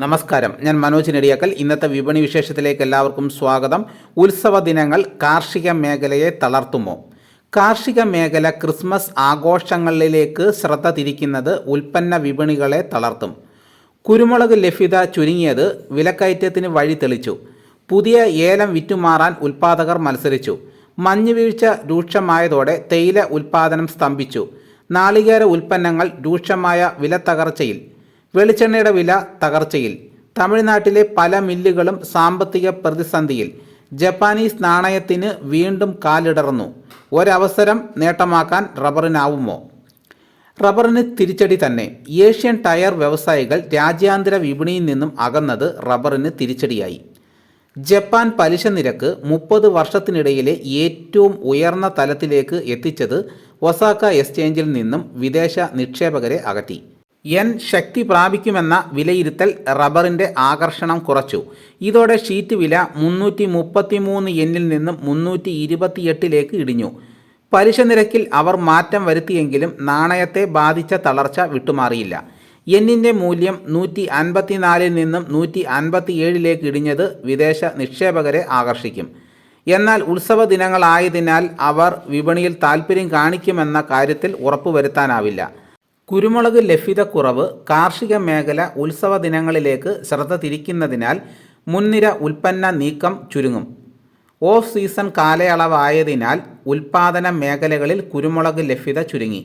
നമസ്കാരം. ഞാൻ മനോജ് നെടിയാക്കൽ. ഇന്നത്തെ വിപണി വിശേഷത്തിലേക്ക് എല്ലാവർക്കും സ്വാഗതം. ഉത്സവ ദിനങ്ങൾ കാർഷിക മേഖലയെ തളർത്തുമോ? കാർഷിക മേഖല ക്രിസ്മസ് ആഘോഷങ്ങളിലേക്ക് ശ്രദ്ധ തിരിക്കുന്നത് ഉൽപ്പന്ന വിപണികളെ തളർത്തും. കുരുമുളക് ലഭ്യത ചുരുങ്ങിയത് വിലക്കയറ്റത്തിന് വഴി തെളിച്ചു. പുതിയ ഏലം വിറ്റുമാറാൻ ഉൽപ്പാദകർ മത്സരിച്ചു. മഞ്ഞുവീഴ്ച രൂക്ഷമായതോടെ തേയില ഉൽപ്പാദനം സ്തംഭിച്ചു. നാളികേര ഉൽപ്പന്നങ്ങൾ രൂക്ഷമായ വിലത്തകർച്ചയിൽ വെളിച്ചെണ്ണയുടെ വില തകർച്ചയിൽ. തമിഴ്നാട്ടിലെ പല മില്ലുകളും സാമ്പത്തിക പ്രതിസന്ധിയിൽ. ജപ്പാനീസ് നാണയത്തിന് വീണ്ടും കാലിടർന്നു. ഒരവസരം നേട്ടമാക്കാൻ റബ്ബറിനാവുമോ? റബ്ബറിന് തിരിച്ചടി തന്നെ. ഏഷ്യൻ ടയർ വ്യവസായികൾ രാജ്യാന്തര വിപണിയിൽ നിന്നും അകന്നത് റബ്ബറിന് തിരിച്ചടിയായി. ജപ്പാൻ പലിശ നിരക്ക് മുപ്പത് വർഷത്തിനിടയിലെ ഏറ്റവും ഉയർന്ന തലത്തിലേക്ക് എത്തിച്ചത് ഒസാക്ക എക്സ്ചേഞ്ചിൽ നിന്നും വിദേശ നിക്ഷേപകരെ അകറ്റി. എൻ ശക്തി പ്രാപിക്കുമെന്ന വിലയിരുത്തൽ റബ്ബറിന്റെ ആകർഷണം കുറച്ചു. ഇതോടെ ഷീറ്റ് വില മുന്നൂറ്റി മുപ്പത്തി മൂന്ന് എന്നിൽ നിന്നും മുന്നൂറ്റി ഇരുപത്തിയെട്ടിലേക്ക് ഇടിഞ്ഞു. പലിശ നിരക്കിൽ അവർ മാറ്റം വരുത്തിയെങ്കിലും നാണയത്തെ ബാധിച്ച തളർച്ച വിട്ടുമാറിയില്ല. എന്നിന്റെ മൂല്യം നൂറ്റി അൻപത്തിനാലിൽ നിന്നും നൂറ്റി അൻപത്തിയേഴിലേക്ക് ഇടിഞ്ഞത് വിദേശ നിക്ഷേപകരെ ആകർഷിക്കും. എന്നാൽ ഉത്സവ ദിനങ്ങളായതിനാൽ അവർ വിപണിയിൽ താൽപ്പര്യം കാണിക്കുമെന്ന കാര്യത്തിൽ ഉറപ്പുവരുത്താനാവില്ല. കുരുമുളക് ലഭ്യതക്കുറവ് കാർഷിക മേഖല ഉത്സവ ദിനങ്ങളിലേക്ക് ശ്രദ്ധ തിരിക്കുന്നതിനാൽ മുൻനിര ഉൽപ്പന്ന നീക്കം ചുരുങ്ങും. ഓഫ് സീസൺ കാലയളവായതിനാൽ ഉൽപാദന മേഖലകളിൽ കുരുമുളക് ലഭ്യത ചുരുങ്ങി.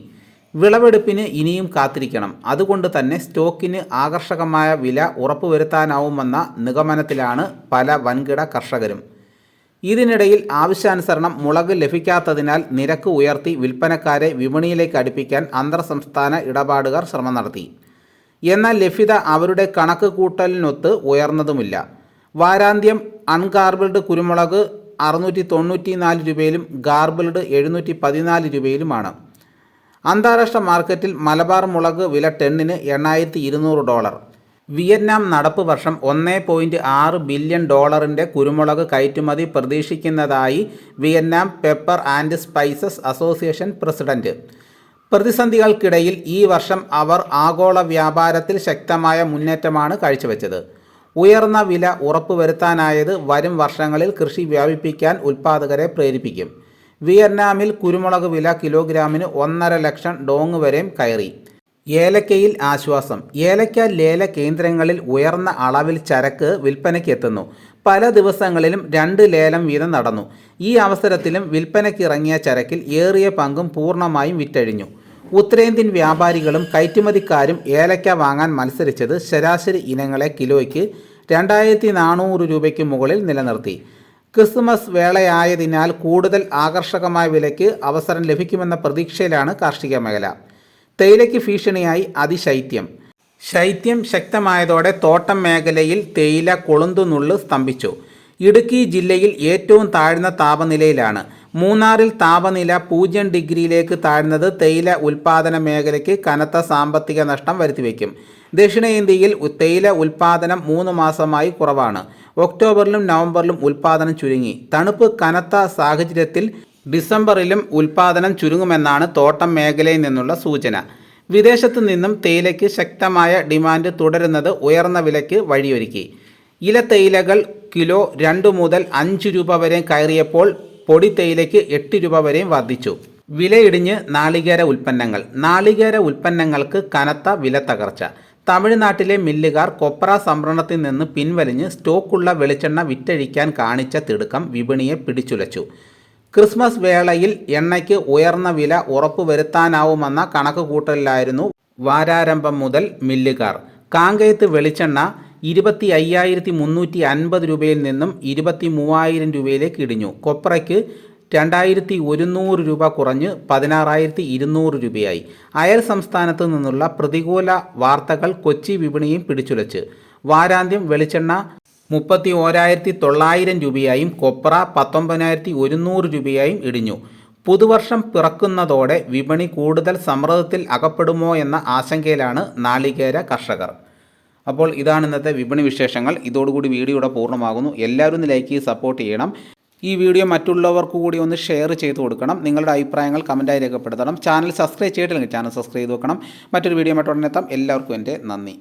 വിളവെടുപ്പിന് ഇനിയും കാത്തിരിക്കണം. അതുകൊണ്ട് തന്നെ സ്റ്റോക്കിന് ആകർഷകമായ വില ഉറപ്പുവരുത്താനാവുമെന്ന നിഗമനത്തിലാണ് പല വൻകിട കർഷകരും. ഇതിനിടയിൽ ആവശ്യാനുസരണം മുളക് ലഭിക്കാത്തതിനാൽ നിരക്ക് ഉയർത്തി വിൽപ്പനക്കാരെ വിപണിയിലേക്ക് അടുപ്പിക്കാൻ അന്തർ സംസ്ഥാന ഇടപാടുകാർ ശ്രമം നടത്തി. എന്നാൽ ലഭ്യത അവരുടെ കണക്ക് കൂട്ടലിനൊത്ത് ഉയർന്നതുമില്ല. വാരാന്ത്യം അൺഗാർബിൾഡ് കുരുമുളക് അറുന്നൂറ്റി തൊണ്ണൂറ്റി നാല് രൂപയിലും ഗാർബിൾഡ് എഴുന്നൂറ്റി പതിനാല് രൂപയിലുമാണ്. അന്താരാഷ്ട്ര മാർക്കറ്റിൽ മലബാർ മുളക് വില ടെണ്ണിന് എണ്ണായിരത്തി ഇരുന്നൂറ് ഡോളർ. വിയറ്റ്നാം നടപ്പ് വർഷം ഒന്നേ പോയിന്റ് ആറ് ബില്യൺ ഡോളറിന്റെ കുരുമുളക് കയറ്റുമതി പ്രതീക്ഷിക്കുന്നതായി Vietnam pepper and spices association president. പ്രതിസന്ധികൾക്കിടയിൽ ഈ വർഷം അവർ ആഗോള വ്യാപാരത്തിൽ ശക്തമായ മുന്നേറ്റമാണ് കാഴ്ചവെച്ചത്. ഉയർന്ന വില ഉറപ്പുവരുത്താനായത് വരും വർഷങ്ങളിൽ കൃഷി വ്യാപിപ്പിക്കാൻ ഉൽപ്പാദകരെ പ്രേരിപ്പിക്കും. വിയറ്റ്നാമിൽ കുരുമുളക് വില കിലോഗ്രാമിന് ഒന്നര ലക്ഷം ഡോങ് വരെയും കയറി. ഏലക്കയിൽ ആശ്വാസം. ഏലക്ക ലേല കേന്ദ്രങ്ങളിൽ ഉയർന്ന അളവിൽ ചരക്ക് വിൽപ്പനയ്ക്ക് എത്തുന്നു പല ദിവസങ്ങളിലും രണ്ട് ലേലം വീതം നടന്നു. ഈ അവസരത്തിലും വിൽപ്പനയ്ക്കിറങ്ങിയ ചരക്കിൽ ഏറിയ പങ്കും പൂർണമായും വിറ്റഴിഞ്ഞു. ഉത്തരേന്ത്യൻ വ്യാപാരികളും കയറ്റുമതിക്കാരും ഏലക്ക വാങ്ങാൻ മത്സരിച്ചത് ശരാശരി ഇനങ്ങളെ കിലോയ്ക്ക് രണ്ടായിരത്തി നാനൂറ് രൂപയ്ക്ക് മുകളിൽ നിലനിർത്തി. ക്രിസ്മസ് വേളയായതിനാൽ കൂടുതൽ ആകർഷകമായ വിലയ്ക്ക് അവസരം ലഭിക്കുമെന്ന പ്രതീക്ഷയിലാണ് കാർഷിക മേഖല. തേയിലയ്ക്ക് ഭീഷണിയായി അതിശൈത്യം. ശൈത്യം ശക്തമായതോടെ തോട്ടം മേഖലയിൽ തേയില കൊളുന്തുനുള്ളു സ്തംഭിച്ചു. ഇടുക്കി ജില്ലയിൽ ഏറ്റവും താഴ്ന്ന താപനിലയിലാണ്. മൂന്നാറിൽ താപനില പൂജ്യം ഡിഗ്രിയിലേക്ക് താഴ്ന്നത് തേയില ഉൽപാദന മേഖലയ്ക്ക് കനത്ത സാമ്പത്തിക നഷ്ടം വരുത്തിവെക്കും. ദക്ഷിണേന്ത്യയിൽ തേയില ഉൽപാദനം മൂന്ന് മാസമായി കുറവാണ്. ഒക്ടോബറിലും നവംബറിലും ഉൽപാദനം ചുരുങ്ങി. തണുപ്പ് കനത്ത സാഹചര്യത്തിൽ ഡിസംബറിലും ഉൽപാദനം ചുരുങ്ങുമെന്നാണ് തോട്ടം മേഖലയിൽ നിന്നുള്ള സൂചന. വിദേശത്തു നിന്നും തേയിലയ്ക്ക് ശക്തമായ ഡിമാൻഡ് തുടരുന്നത് ഉയർന്ന വിലയ്ക്ക് വഴിയൊരുക്കി. ഇല തേയിലകൾ കിലോ രണ്ട് മുതൽ അഞ്ച് രൂപ വരെ കയറിയപ്പോൾ പൊടി തേയിലയ്ക്ക് എട്ട് രൂപ വരെയും വർദ്ധിച്ചു. വിലയിടിഞ്ഞ് നാളികേര ഉൽപ്പന്നങ്ങൾ. നാളികേര ഉൽപ്പന്നങ്ങൾക്ക് കനത്ത വില തകർച്ച. തമിഴ്നാട്ടിലെ മില്ലുകാർ കൊപ്ര സംഭരണത്തിൽ നിന്ന് പിൻവലിഞ്ഞ് സ്റ്റോക്കുള്ള വെളിച്ചെണ്ണ വിറ്റഴിക്കാൻ കാണിച്ച തിടുക്കം വിപണിയെ പിടിച്ചുലച്ചു. ക്രിസ്മസ് വേളയിൽ എണ്ണയ്ക്ക് ഉയർന്ന വില ഉറപ്പുവരുത്താനാവുമെന്ന കണക്കുകൂട്ടലിലായിരുന്നു വാരാരംഭം മുതൽ മില്ലുകാർ. കാങ്കയത്ത് വെളിച്ചെണ്ണ ഇരുപത്തി അയ്യായിരത്തി മുന്നൂറ്റി അൻപത് രൂപയിൽ നിന്നും ഇരുപത്തി മൂവായിരം രൂപയിലേക്ക് ഇടിഞ്ഞു. കൊപ്രയ്ക്ക് രണ്ടായിരത്തി ഒരുന്നൂറ് രൂപ കുറഞ്ഞ് പതിനാറായിരത്തി ഇരുന്നൂറ് രൂപയായി. അയൽ സംസ്ഥാനത്തു നിന്നുള്ള പ്രതികൂല വാർത്തകൾ കൊച്ചി വിപണിയും പിടിച്ചുലച്ച്. വാരാന്ത്യം വെളിച്ചെണ്ണ മുപ്പത്തി ഓരായിരത്തി തൊള്ളായിരം രൂപയായും കൊപ്ര പത്തൊമ്പതിനായിരത്തി ഒരുന്നൂറ് രൂപയായും ഇടിഞ്ഞു. പുതുവർഷം പിറക്കുന്നതോടെ വിപണി കൂടുതൽ സമ്മർദ്ദത്തിൽ അകപ്പെടുമോ എന്ന ആശങ്കയിലാണ് നാളികേര കർഷകർ. അപ്പോൾ ഇതാണ് ഇന്നത്തെ വിപണി വിശേഷങ്ങൾ. ഇതോടുകൂടി വീഡിയോയുടെ പൂർണമാകുന്നു. എല്ലാവരും ഒന്ന് ലൈക്ക് ചെയ്ത് സപ്പോർട്ട് ചെയ്യണം. ഈ വീഡിയോ മറ്റുള്ളവർക്ക് കൂടി ഒന്ന് ഷെയർ ചെയ്ത് കൊടുക്കണം. നിങ്ങളുടെ അഭിപ്രായങ്ങൾ കമന്റായി രേഖപ്പെടുത്തണം. ചാനൽ സബ്സ്ക്രൈബ് ചെയ്തിട്ടില്ലെങ്കിൽ ചാനൽ സബ്സ്ക്രൈബ് ചെയ്ത് വെക്കണം. മറ്റൊരു വീഡിയോ മറ്റുടനെത്താം എല്ലാവർക്കും എന്റെ നന്ദി.